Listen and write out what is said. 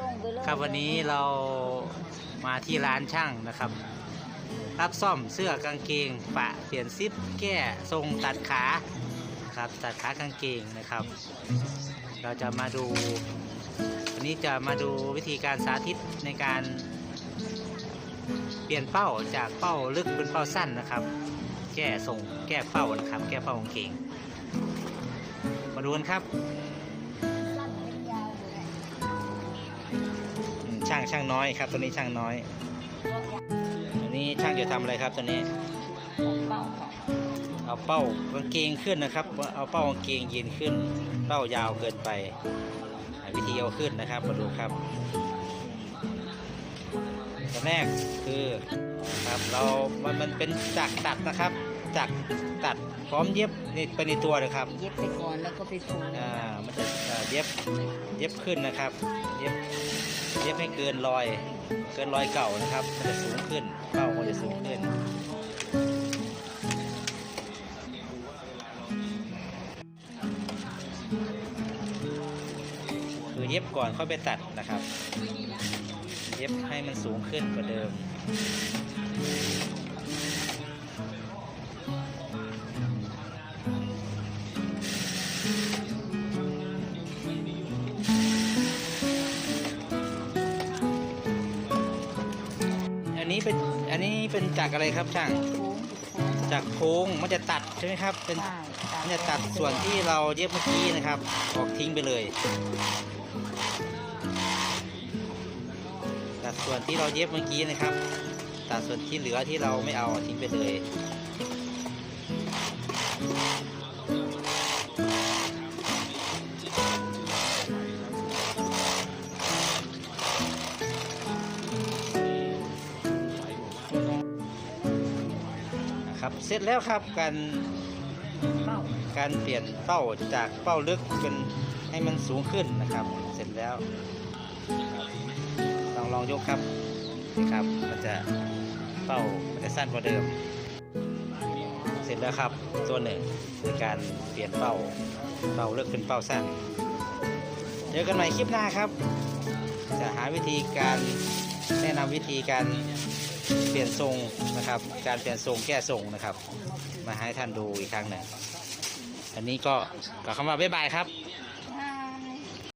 ลงไปเลยครับวันนี้เรามาที่ร้านช่างนะครับ รับซ่อมเสื้อกางเกง ปะเปลี่ยนซิปแก้ทรงตัดขาครับตัดขากางเกงนะครับ เราจะมาดูวันนี้จะมาดูวิธีการสาธิตในการเปลี่ยนเป้าจากเป้าลึกเป็นเป้าสั้นนะครับ แก้ทรงแก้เป้านะครับ แก้เป้ากางเกง มาดูกันครับ ช่างช่างน้อยครับ ตัวนี้ช่างน้อยอันนี้ช่างจะทำอะไรครับตัวนี้เป้าค่ะเอาเป้ากางเกงขึ้นนะครับ เอาเป้ากางเกงยืนขึ้น เป้ายาวเกินไปหาวิธีเอาขึ้นนะครับมาดูครับตัวแรกคือครับเรา มันมันเป็นจักรตัดนะครับจักรตัดพร้อมเย็บนี่ไปในตัวเลยครับ เย็บไปก่อนแล้วก็ไปถูอ่ามันจะเอ่อเย็บเย็บขึ้นนะครับ เย็บ เย็บให้เกินรอย เกินรอยเก่านะครับ มันจะสูงขึ้นเป้าก็จะสูงขึ้นคือเย็บก่อนค่อยไปตัดนะครับ เย็บให้มันสูงขึ้นกว่าเดิม นนี้เป็นอันนี้เป็นจากอะไรครับช่างโค้งจากโค้งมันจะตัดใช่ไหมครับ เป็นใช่มันจะตัดส่วนที่เราเย็บเมื่อกี้นะครับ ออกทิ้งไปเลย ตัดส่วนที่เราเย็บเมื่อกี้นะครับ ตัดส่วนที่เหลือที่เราไม่เอาทิ้งไปเลย ครับเสร็จแล้วครับการการเปลี่ยนเป้าจากเป้าลึกเป็นให้มันสูงขึ้นนะครับ เสร็จแล้วลองลองยกครับนี่ครับมันจะเป้ามันจะสั้นกว่าเดิม เสร็จแล้วครับตัวหนึ่งในการเปลี่ยนเป้าเป้าลึกเป็นเป้าสั้นเจอกันใหม่คลิปหน้าครับ จะหาวิธีการแนะนำวิธีการ เปลี่ยนทรงนะครับ การเปลี่ยนทรงแก้ทรงนะครับ มาให้ท่านดูอีกครั้งหนึ่งอันนี้ก็กล่าวคำว่าบ๊ายบายครับ